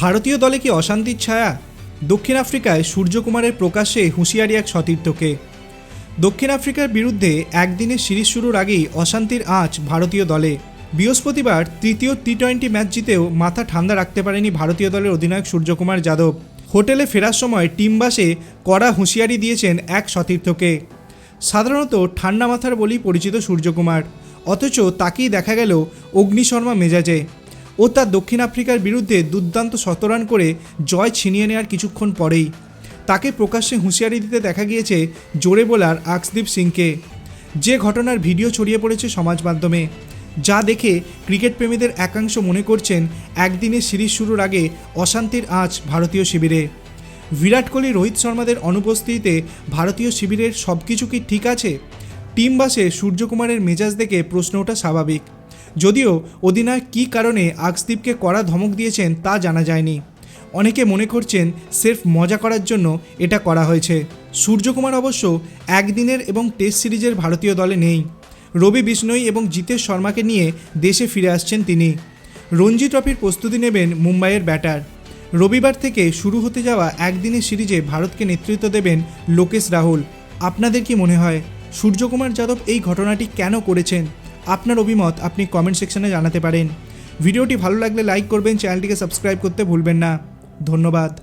ভারতীয় দলে কি অশান্তির ছায়া? দক্ষিণ আফ্রিকায় সূর্যকুমারের প্রকাশ্যে হুঁশিয়ারি এক সতীর্থকে। দক্ষিণ আফ্রিকার বিরুদ্ধে একদিনের সিরিজ শুরুর আগেই অশান্তির আঁচ ভারতীয় দলে। বৃহস্পতিবার তৃতীয় টি টোয়েন্টি ম্যাচ জিতেও মাথা ঠান্ডা রাখতে পারেনি ভারতীয় দলের অধিনায়ক সূর্যকুমার যাদব। হোটেলে ফেরার সময় টিম বাসে কড়া হুঁশিয়ারি দিয়েছেন এক সতীর্থকে। সাধারণত ঠান্ডা মাথার বলেই পরিচিত সূর্যকুমার। অথচ তাকেই দেখা গেল অগ্নিশর্মা মেজাজে। ও তার দক্ষিণ আফ্রিকার বিরুদ্ধে দুর্দান্ত শতরান করে জয় ছিনিয়ে নেওয়ার কিছুক্ষণ পরেই। তাকে প্রকাশ্যে হুঁশিয়ারি দিতে দেখা গিয়েছে জোরে বোলার আকসদীপ সিংকে। যে ঘটনার ভিডিও ছড়িয়ে পড়েছে সমাজ মাধ্যমে, যা দেখে ক্রিকেট প্রেমীদের একাংশ মনে করছেন একদিনের সিরিজ শুরুর আগে অশান্তির আঁচ ভারতীয় শিবিরে। বিরাট কোহলি, রোহিত শর্মাদের অনুপস্থিতিতে ভারতীয় শিবিরের সব কিছু কি ঠিক আছে? টিম বাসে সূর্যকুমারের মেজাজ দেখে প্রশ্ন ওঠা স্বাভাবিক। যদিও অধিনায়ক কী কারণে আকসদীপকে কড়া ধমক দিয়েছেন তা জানা যায়নি। অনেকে মনে করছেন সেরফ মজা করার জন্য এটা করা হয়েছে। সূর্যকুমার অবশ্য একদিনের এবং টেস্ট সিরিজের ভারতীয় দলে নেই। রবি বিষ্ণই এবং জিতেশ শর্মাকে নিয়ে দেশে ফিরে আসছেন তিনি। রঞ্জি ট্রফির প্রস্তুতি নেবেন মুম্বাইয়ের ব্যাটার। রবিবার থেকে শুরু হতে যাওয়া একদিনের সিরিজে ভারতকে নেতৃত্ব দেবেন লোকেশ রাহুল। আপনাদের কি মনে হয়? সূর্যকুমার যাদব এই ঘটনাটি কেন করেছেন? আপনার অভিমত আপনি কমেন্ট সেকশনে জানাতে পারেন। ভিডিওটি ভালো লাগলে লাইক করবেন চ্যানেলটিকে সাবস্ক্রাইব করতে ভুলবেন না। ধন্যবাদ।